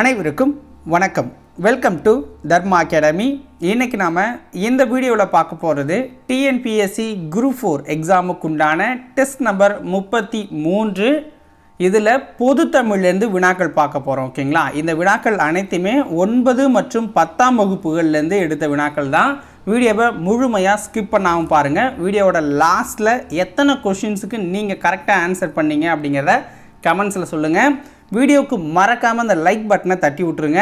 அனைவருக்கும் வணக்கம். Welcome to Dharma academy இன்றைக்கி நாம் இந்த வீடியோவில் பார்க்க போகிறது டிஎன்பிஎஸ்சி குரூப் ஃபோர் எக்ஸாமுக்கு உண்டான டெஸ்ட் நம்பர் முப்பத்தி மூன்று. இதில் பொது தமிழ்லேருந்து வினாக்கள் பார்க்க போகிறோம் ஓகேங்களா? இந்த வினாக்கள் அனைத்துமே ஒன்பது மற்றும் பத்தாம் வகுப்புகள்லேருந்து எடுத்த வினாக்கள் தான். வீடியோவை முழுமையாக ஸ்கிப் பண்ணாமல் பாருங்கள் வீடியோவோட லாஸ்ட்டில் எத்தனை கொஷின்ஸுக்கு நீங்கள் கரெக்டாக ஆன்சர் பண்ணீங்க அப்படிங்கிறத கமெண்ட்ஸில் சொல்லுங்கள் வீடியோவுக்கு மறக்காமல் அந்த லைக் பட்டனை தட்டி விட்ருங்க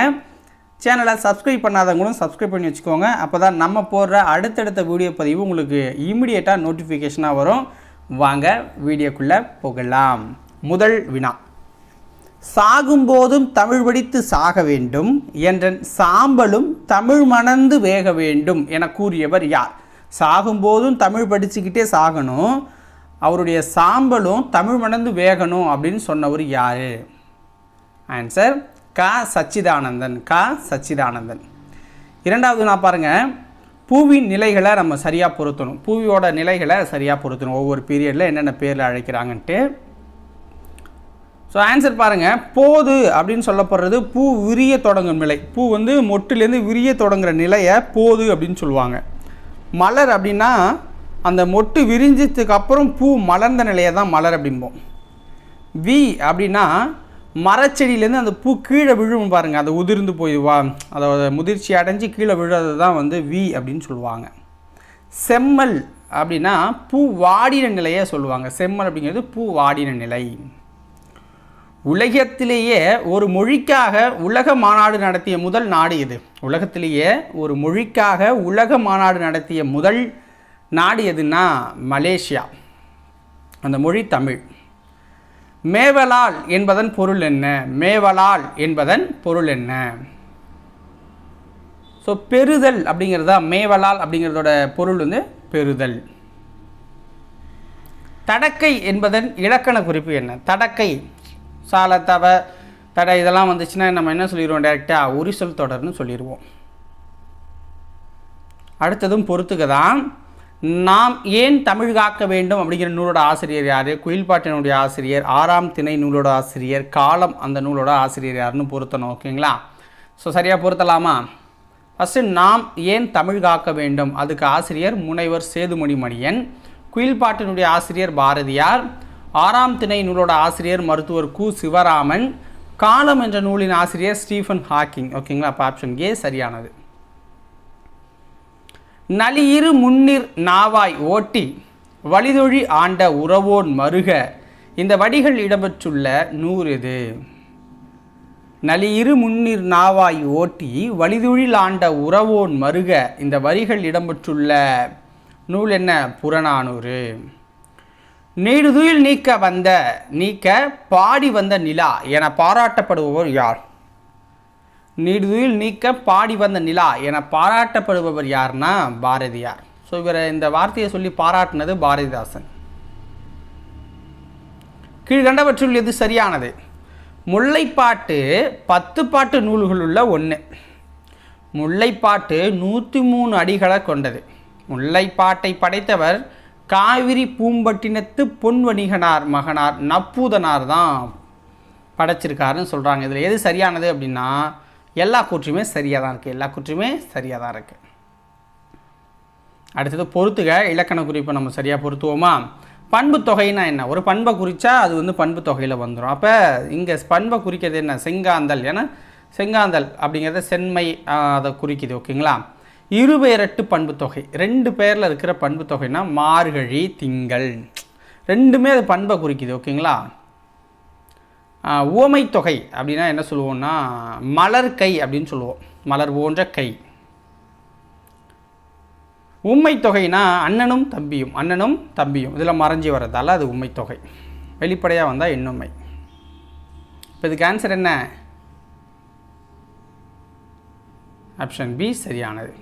சேனலை சப்ஸ்கிரைப் பண்ணாதவங்களும் சப்ஸ்கிரைப் பண்ணி வச்சுக்கோங்க. அப்போ தான் நம்ம போடுற அடுத்தடுத்த வீடியோ பதிவு உங்களுக்கு இமிடியேட்டாக நோட்டிஃபிகேஷனாக வரும். வாங்க வீடியோக்குள்ளே போகலாம். முதல் வினா. சாகும்போதும் தமிழ் படித்து சாக வேண்டும். என்றன் சாம்பலும் தமிழ் மணந்து வேக வேண்டும் என கூறியவர் யார்? சாகும்போதும் தமிழ் படிச்சுக்கிட்டே சாகணும். அவருடைய சாம்பலும் தமிழ் மணந்து வேகணும் அப்படின்னு சொன்னவர் யார்? ஆன்சர் க சச்சிதானந்தன் க சச்சிதானந்தன் இரண்டாவது நான் பாருங்கள் பூவின் நிலைகளை நம்ம சரியாக பொருத்தணும். பூவியோட நிலைகளை சரியாக பொருத்தணும். ஒவ்வொரு பீரியடில் என்னென்ன பேரில் அழைக்கிறாங்கன்ட்டு. ஸோ ஆன்சர் பாருங்கள் போது அப்படின்னு சொல்லப்படுறது பூ விரிய தொடங்கும் நிலை. பூ வந்து மொட்டுலேருந்து விரிய தொடங்குற நிலையை போது அப்படின்னு சொல்லுவாங்க. மலர் அப்படின்னா அந்த மொட்டு விரிஞ்சதுக்கு அப்புறம் பூ மலர்ந்த நிலையை தான் மலர் அப்படிம்போம். வி அப்படின்னா மரச்செடியிலேருந்து அந்த பூ கீழே விழும் பாருங்கள் அதை உதிர்ந்து போய் வா அதாவது முதிர்ச்சி அடைஞ்சு கீழே விழுறது தான் வந்து வி அப்படின்னு சொல்லுவாங்க. செம்மல் அப்படின்னா பூ வாடின நிலையை சொல்லுவாங்க. செம்மல் அப்படிங்கிறது பூ வாடின நிலை. உலகத்திலேயே ஒரு மொழிக்காக உலக மாநாடு நடத்திய முதல் நாடு இது. உலகத்திலேயே ஒரு மொழிக்காக உலக மாநாடு நடத்திய முதல் நாடு எதுன்னா மலேசியா. அந்த மொழி தமிழ். மேவலால் என்பதன் பொருள் என்ன? மேவலால் என்பதன் பொருள் என்ன? ஸோ பெறுதல் அப்படிங்கிறதா மேவலால் அப்படிங்கிறதோட பொருள் வந்து பெறுதல். தடக்கை என்பதன் இலக்கண குறிப்பு என்ன? தடக்கை சால தவ தடை இதெல்லாம் வந்துச்சுன்னா நம்ம என்ன சொல்லிடுவோம்? டேரெக்டாக உரிசொல் தொடர்னு சொல்லிடுவோம். அடுத்ததும் பொறுத்துக்க தான் நாம் ஏன் தமிழ் காக்க வேண்டும் அப்படிங்கிற நூலோட ஆசிரியர் யார்? குயில்பாட்டினுடைய ஆசிரியர் ஆறாம் திணை நூலோட ஆசிரியர் காலம் அந்த நூலோட ஆசிரியர் யாருன்னு பொருத்தணும் ஓகேங்களா? ஸோ சரியாக பொருத்தலாமா? ஃபஸ்ட்டு நாம் ஏன் தமிழ் காக்க வேண்டும்? அதுக்கு ஆசிரியர் முனைவர் சேதுமணி மணியன் குயில்பாட்டினுடைய ஆசிரியர் பாரதியார் ஆறாம் திணை நூலோட ஆசிரியர் மருத்துவர் கு சிவராமன் காலம் என்ற நூலின் ஆசிரியர் ஸ்டீஃபன் ஹாக்கிங் ஓகேங்களா? அப்போ ஆப்ஷன் ஏ சரியானது. நலியிரு முன்னிர் நாவாய் ஓட்டி வழிதொழி ஆண்ட உறவோன் மருக. இந்த வடிகள் இடம்பெற்றுள்ள நூறு இது. நலியிரு முன்னிர் நாவாய் ஓட்டி வழிதொழில் ஆண்ட உறவோன் மருக. இந்த வரிகள் இடம்பெற்றுள்ள நூல் என்ன? புறநானூறு. நீடுதுயில் நீக்க வந்த நீக்க பாடி வந்த நிலா என பாராட்டப்படுபவர் யார்? நீடுதுயில் நீக்க பாடி வந்த நிலா என பாராட்டப்படுபவர் யார்னா பாரதியார். ஸோ இவரை இந்த வார்த்தையை சொல்லி பாராட்டினது பாரதிதாசன். கீழ்கண்டவற்றுள் எது சரியானது? முல்லைப்பாட்டு பத்து பாட்டு நூல்களுள்ள ஒன்று முல்லைப்பாட்டு நூற்றி மூணு அடிகளை கொண்டது. முல்லைப்பாட்டை படைத்தவர் காவிரி பூம்பட்டினத்து பொன்வணிகனார் மகனார் நப்பூதனார் தான் படைச்சிருக்காருன்னு சொல்கிறாங்க இதில் எது சரியானது அப்படின்னா எல்லா கூற்றுமே சரியாக தான் இருக்குது எல்லா கூற்றுமே சரியாக தான் இருக்குது அடுத்தது பொறுத்துக. இலக்கண குறிப்பை நம்ம சரியாக பொருத்துவோமா பண்பு தொகைனா என்ன? ஒரு பண்பை குறித்தா அது வந்து பண்பு தொகையில் வந்துடும் அப்போ இங்கே பண்பை குறிக்கிறது என்ன? செங்காந்தல். ஏன்னா செங்காந்தல் அப்படிங்கிறத சென்மை அதை குறிக்குது. ஓகேங்களா? இருபெயரட்டு பண்பு தொகை. ரெண்டு பேரில் இருக்கிற பண்பு தொகைனா மார்கழி திங்கள். ரெண்டுமே அது பண்பை குறிக்குது. ஓகேங்களா? உவமை தொகை அப்படின்னா என்ன சொல்லுவோம்னா மலர் கை அப்படின்னு சொல்லுவோம். மலர் போன்ற கை. உண்மை தொகைனா அண்ணனும் தம்பியும் அண்ணனும் தம்பியும். இதில் மறைஞ்சி வர்றதால அது உண்மை தொகை வெளிப்படையாக வந்தால் எண்ணுமை இப்போ இதுக்கு ஆன்சர் என்ன? ஆப்ஷன் பி சரியானது.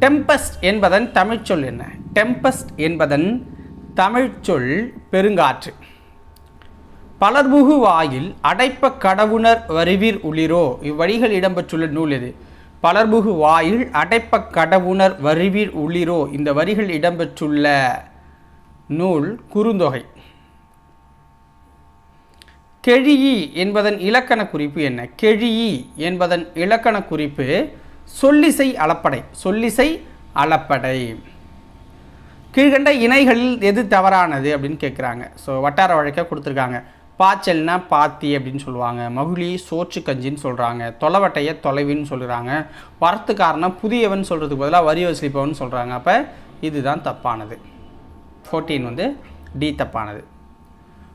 டெம்பஸ்ட் என்பதன் தமிழ்ச்சொல் என்ன? டெம்பஸ்ட் என்பதன் தமிழ்ச்சொல் பெருங்காற்று. பலர்புகு வாயில் அடைப்ப கடவுணர் வருவீர் உளிரோ? இவ்வழிகள் இடம்பெற்றுள்ள நூல் எது? பலர்புகு வாயில் அடைப்ப கடவுணர் வருவீர் உளிரோ? இந்த வரிகள் இடம்பெற்றுள்ள நூல் குறுந்தொகை. கெழியி என்பதன் இலக்கண குறிப்பு என்ன? கெழியி என்பதன் இலக்கண குறிப்பு சொல்லிசை அளப்படை. சொல்லிசை அளப்படை. கீழ்கண்ட இணைகளில் எது தவறானது அப்படின்னு கேட்குறாங்க ஸோ வட்டார வழக்கை கொடுத்துருக்காங்க. பாய்ச்சல்னா பாத்தி அப்படின்னு சொல்லுவாங்க. மகுழி சோற்று கஞ்சின்னு சொல்கிறாங்க தொலைவட்டைய தொலைவின்னு சொல்கிறாங்க வரத்துக்காரனா புதியவன் சொல்கிறதுக்கு பதிலாக வரி வசூலிப்பவன் சொல்கிறாங்க அப்போ இதுதான் தப்பானது. ஃபோர்டீன் வந்து டி தப்பானது.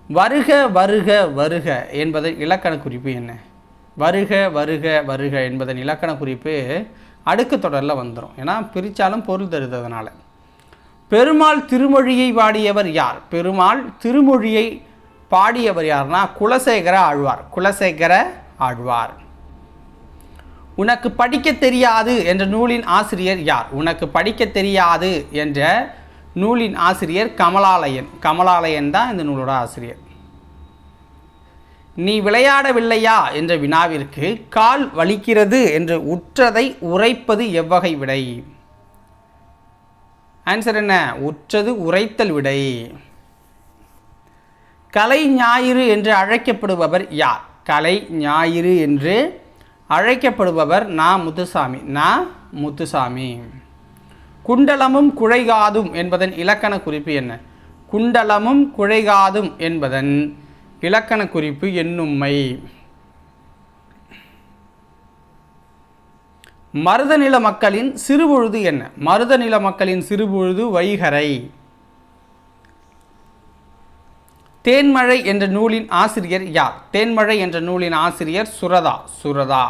வருக வருக வருக என்பதன் இலக்கண குறிப்பு என்ன? வருக வருக வருக என்பதன் இலக்கண குறிப்பு அடுக்கு தொடரில் வந்துடும் ஏன்னா பிரித்தாலும் பொருள் தருததுனால. பெருமாள் திருமொழியை பாடியவர் யார்? பெருமாள் திருமொழியை பாடியவர் யார்னா குலசேகர ஆழ்வார். குலசேகர ஆழ்வார். உனக்கு படிக்க தெரியாது என்ற நூலின் ஆசிரியர் யார்? உனக்கு படிக்க தெரியாது என்ற நூலின் ஆசிரியர் கமலாலயன். கமலாலயன் தான் இந்த நூலோட ஆசிரியர். நீ விளையாடவில்லையா என்ற வினாவிற்கு கால் வலிக்கிறது என்று உற்றதை உரைப்பது எவ்வகை விடை? ஆன்சர் என்ன? உற்றது உரைத்தல் விடை. கலை ஞாயிறு என்று அழைக்கப்படுபவர் யார்? கலை ஞாயிறு என்று அழைக்கப்படுபவர் நா முத்துசாமி. நா முத்துசாமி. குண்டலமும் குழைகாதும் என்பதன் இலக்கண குறிப்பு என்ன? குண்டலமும் குழைகாதும் என்பதன் இலக்கண குறிப்பு என்னும்மை. மருதநில மக்களின் சிறுபொழுது என்ன? மருதநில மக்களின் சிறுபொழுது வைகரை. தேன்மழை என்ற நூலின் ஆசிரியர் யார்? தேன்மழை என்ற நூலின் ஆசிரியர் சுரதா. சுரதா.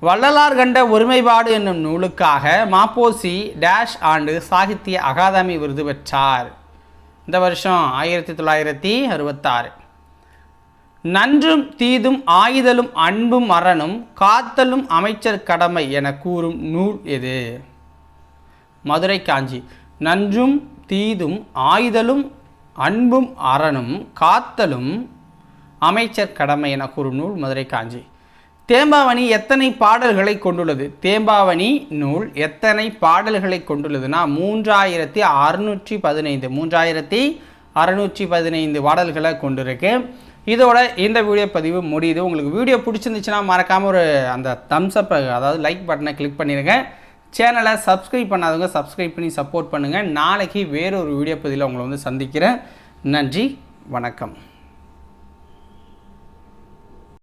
வள்ளலார் கண்ட ஒருமைப்பாடு என்னும் நூலுக்காக மாப்போசி டேஷ் ஆண்டு சாகித்ய அகாதமி விருது பெற்றார். இந்த வருஷம் ஆயிரத்தி தொள்ளாயிரத்தி அறுபத்தாறு. நன்றும் தீதும் ஆயுதலும் அன்பும் மரணும் காத்தலும் அமைச்சர் கடமை என கூறும் நூல் எது? மதுரை காஞ்சி. நன்றும் தீதும் ஆயுதலும் அன்பும் அறனும் காத்தலும் அமைச்சர் கடமை என கூறும் நூல் மதுரை காஞ்சி. தேம்பாவணி எத்தனை பாடல்களை கொண்டுள்ளது? தேம்பாவணி நூல் எத்தனை பாடல்களை கொண்டுள்ளதுன்னா மூன்றாயிரத்தி அறுநூற்றி பதினைந்து மூன்றாயிரத்தி அறுநூற்றி பதினைந்து பாடல்களை கொண்டிருக்கு. இதோட இந்த வீடியோ பதிவு முடியுது. உங்களுக்கு வீடியோ பிடிச்சிருந்துச்சுன்னா மறக்காமல் ஒரு அந்த தம்ஸ்அப் அதாவது லைக் பட்டனை கிளிக் பண்ணிடுங்க சேனலை சப்ஸ்கிரைப் பண்ணாதவங்க சப்ஸ்கிரைப் பண்ணி சப்போர்ட் பண்ணுங்கள் நாளைக்கு வேறொரு வீடியோ பதிவில் உங்களை வந்து சந்திக்கிறேன். நன்றி வணக்கம்.